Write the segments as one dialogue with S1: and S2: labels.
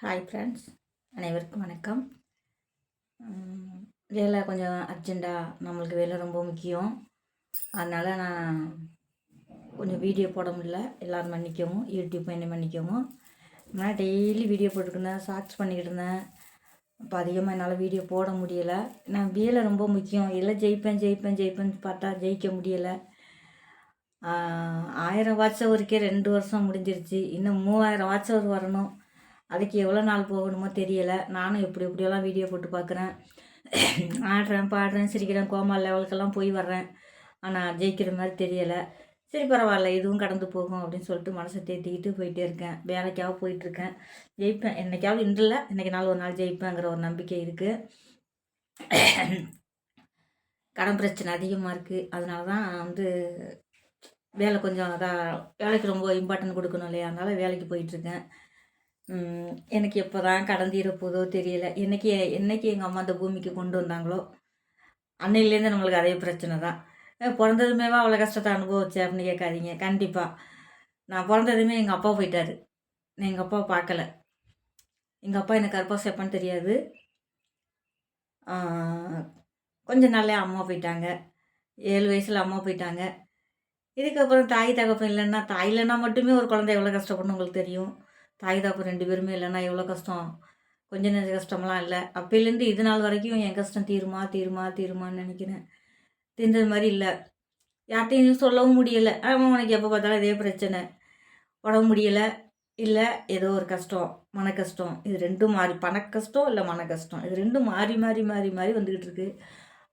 S1: Hi friends அனைவருக்கும் வணக்கம். வேலை கொஞ்சம் அர்ஜெண்ட்டாக நம்மளுக்கு வேலை ரொம்ப முக்கியம். அதனால் நான் கொஞ்சம் வீடியோ போட முடியல. எல்லோரும் மன்னிக்கவும். யூடியூப் என்ன மன்னிக்கவும். நான் டெய்லி வீடியோ போட்டுருந்தேன் ஷார்ட்ஸ் பண்ணிக்கிட்டு இருந்தேன். இப்போ அதிகமாக என்னால் வீடியோ போட முடியலை. நான் வேலை ரொம்ப முக்கியம். இல்லை ஜெயிப்பேன் ஜெயிப்பேன் ஜெயிப்பேன்னு பார்த்தா ஜெயிக்க முடியலை. ஆயிரம் வாட்ச் ஒருக்கே ரெண்டு வருஷம் முடிஞ்சிருச்சு. இன்னும் மூவாயிரம் வாட்ச் ஒரு வரணும். அதுக்கு எவ்வளோ நாள் போகணுமோ தெரியலை. நானும் எப்படி எப்படியெல்லாம் வீடியோ போட்டு பார்க்குறேன். ஆடுறேன் பாடுறேன் சிரிக்கிறேன் கோமா லெவலுக்கெல்லாம் போய் வர்றேன். ஆனால் ஜெயிக்கிற மாதிரி தெரியலை. சரி பரவாயில்ல இதுவும் கடந்து போகும் அப்படின்னு சொல்லிட்டு மனசை தேத்திக்கிட்டு போயிட்டே இருக்கேன். வேலைக்காக போயிட்டுருக்கேன். ஜெயிப்பேன். என்னைக்காவது இன்றில் இன்றைக்கி நாள் ஒரு நாள் ஜெயிப்பேங்கிற ஒரு நம்பிக்கை இருக்குது கடன் பிரச்சனை அதிகமாக இருக்குது அதனால தான் வந்து வேலை கொஞ்சம் அதான் வேலைக்கு ரொம்ப இம்பார்ட்டன்ட் கொடுக்கணும் இல்லையா? அதனால் வேலைக்கு போயிட்டுருக்கேன். எனக்கு எப்போ தான் கடந்தீர போதோ தெரியல. என்னைக்கு என்னைக்கு எங்கள் அம்மா அந்த பூமிக்கு கொண்டு வந்தாங்களோ அன்னையிலேருந்து நம்மளுக்கு அதே பிரச்சனை தான். பிறந்ததுமே பிறந்ததுமேவா அவ்வளோ கஷ்டத்தை அனுபவிச்சேன் அப்படின்னு கேட்காதீங்க. கண்டிப்பாக நான் பிறந்ததுமே எங்கள் அப்பா போயிட்டாரு. நான் எங்கள் அப்பா பார்க்கல. எங்கள் அப்பா எனக்கு கருப்பா சேப்பான்னு தெரியாது. கொஞ்சம் கொஞ்ச அம்மா போயிட்டாங்க. ஏழு வயசில் அம்மா போயிட்டாங்க. இதுக்கப்புறம் தாய் தகப்பன் இல்லைன்னா தாய் இல்லைன்னா மட்டுமே ஒரு குழந்தை எவ்வளோ கஷ்டப்படணும் உங்களுக்கு தெரியும். தாய் தாப்பு ரெண்டு பேருமே இல்லைன்னா எவ்வளோ கஷ்டம்? கொஞ்ச நெஞ்ச கஷ்டம்லாம் இல்லை. அப்போலேருந்து இது நாள் வரைக்கும் என் கஷ்டம் தீருமா தீருமா தீருமான்னு நினைக்கிறேன். தீர்ந்தது மாதிரி இல்லை. யார்கிட்டையும் சொல்லவும் முடியலை. ஆமாம் உனக்கு எப்போ பார்த்தாலும் இதே பிரச்சனை. உடம்பு முடியலை. இல்லை ஏதோ ஒரு கஷ்டம். மன கஷ்டம் இது ரெண்டும் மாறி. பண கஷ்டம் இல்லை மன கஷ்டம் இது ரெண்டும் மாறி மாறி மாறி மாறி வந்துக்கிட்டு இருக்கு.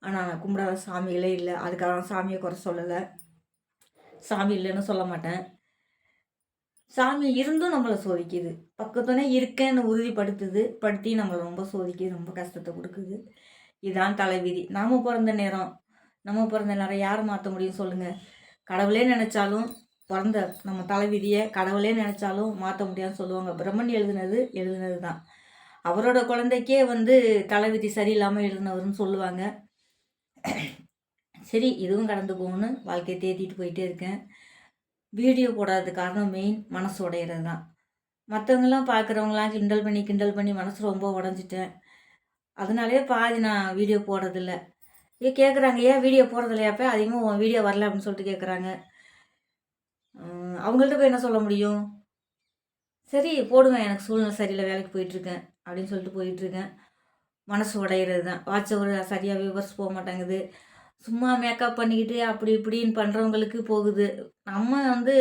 S1: ஆனால் நான் கும்பிடாத சாமிகளே இல்லை. அதுக்காக நான் சாமியை குறை சொல்லலை. சாமி இல்லைன்னு சொல்ல மாட்டேன். சாமி இருந்தும் நம்மளை சோதிக்குது. பக்கத்துனே இருக்கேன்னு உறுதிப்படுத்துது. படுத்தி நம்மளை ரொம்ப சோதிக்குது. ரொம்ப கஷ்டத்தை கொடுக்குது. இதுதான் தலைவிதி. நாம பிறந்த நேரம். நம்ம பிறந்த நேரம். யார் மாற்ற முடியும் சொல்லுங்கள் கடவுளே நினச்சாலும் பிறந்த நம்ம தலைவிதியை கடவுளே நினச்சாலும் மாற்ற முடியாதுன்னு சொல்லுவாங்க. பிரம்மன் எழுதுனது எழுதுனது தான். அவரோட குழந்தைக்கே வந்து தலைவிதி சரியில்லாமல் எழுதுனவர்னு சொல்லுவாங்க. சரி இதுவும் கடந்து போகணும்னு வாழ்க்கையை தேத்திட்டு போயிட்டே இருக்கேன். வீடியோ போடாதது காரணம் மெயின் மனசு உடையிறது தான் மற்றவங்களாம் பார்க்குறவங்களாம் கிண்டல் பண்ணி கிண்டல் பண்ணி மனசு ரொம்ப உடஞ்சிட்டேன். அதனாலே பாதி நான் வீடியோ போடுறதில்ல. ஏ கேட்குறாங்க ஏன் வீடியோ போடுறதில்லையாப்ப அதிகமாக உன் வீடியோ வரல அப்படின்னு சொல்லிட்டு கேட்குறாங்க அவங்கள்ட்ட போய் என்ன சொல்ல முடியும்? சரி போடுங்க எனக்கு சூழ்நிலை சரியில்லை வேலைக்கு போயிட்டுருக்கேன் அப்படின்னு சொல்லிட்டு போயிட்டுருக்கேன். மனசு உடையிறது தான் வாட்ச் ஒரு சரியாக வியூவர்ஸ் போக மாட்டேங்குது. சும்மா மேக்கப் பண்ணிக்கிட்டு அப்படி இப்படின்னு பண்ணுறவங்களுக்கு போகுது. நம்ம வந்து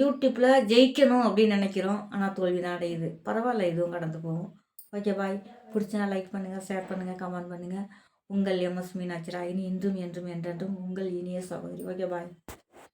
S1: யூடியூப்பில் ஜெயிக்கணும் அப்படின்னு நினைக்கிறோம். ஆனால் தோல்வி தான் அடையுது. பரவாயில்ல இதுவும் கடந்து போகும். ஓகே பாய் பிடிச்சனா லைக் பண்ணுங்கள் ஷேர் பண்ணுங்கள் கமெண்ட் பண்ணுங்கள் உங்கள் எம்எஸ் மீனாட்சி ராயினி இன்றும் என்றும் என்றென்றும் உங்கள் இனிய சகோதரி. Okay bye